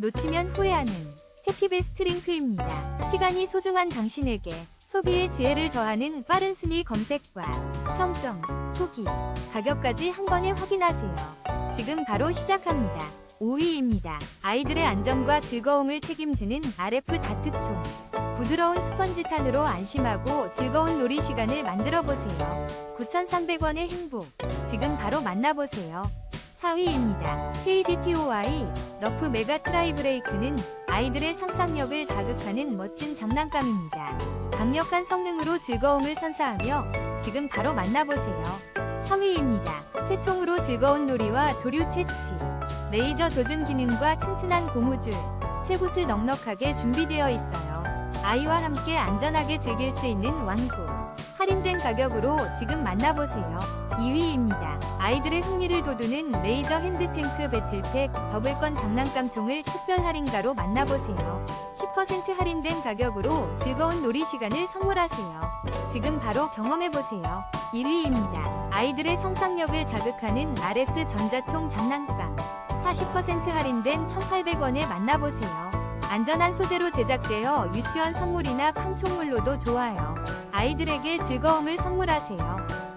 놓치면 후회하는 해피베스트 링크입니다. 시간이 소중한 당신에게 소비의 지혜를 더하는 빠른 순위 검색과 평점, 후기, 가격까지 한 번에 확인하세요. 지금 바로 시작합니다. 5위입니다. 아이들의 안전과 즐거움을 책임지는 RF 다트총. 부드러운 스펀지탄으로 안심하고 즐거운 놀이 시간을 만들어 보세요. 9,300원의 행복. 지금 바로 만나보세요. 4위입니다. KDTOI 너프 메가 트라이브레이크는 아이들의 상상력을 자극하는 멋진 장난감입니다. 강력한 성능으로 즐거움을 선사하며 지금 바로 만나보세요. 3위입니다. 새총으로 즐거운 놀이와 조류 퇴치, 레이저 조준 기능과 튼튼한 고무줄, 쇠굿을 넉넉하게 준비되어 있어요. 아이와 함께 안전하게 즐길 수 있는 완구. 할인된 가격으로 지금 만나보세요. 2위입니다. 아이들의 흥미를 돋우는 레이저 핸드탱크 배틀팩 더블건 장난감 총을 특별 할인가로 만나보세요. 10% 할인된 가격으로 즐거운 놀이 시간을 선물하세요. 지금 바로 경험해보세요. 1위입니다. 아이들의 상상력을 자극하는 RS 전자총 장난감. 40% 할인된 1,800원에 만나보세요. 안전한 소재로 제작되어 유치원 선물이나 팡총물로도 좋아요. 아이들에게 즐거움을 선물하세요.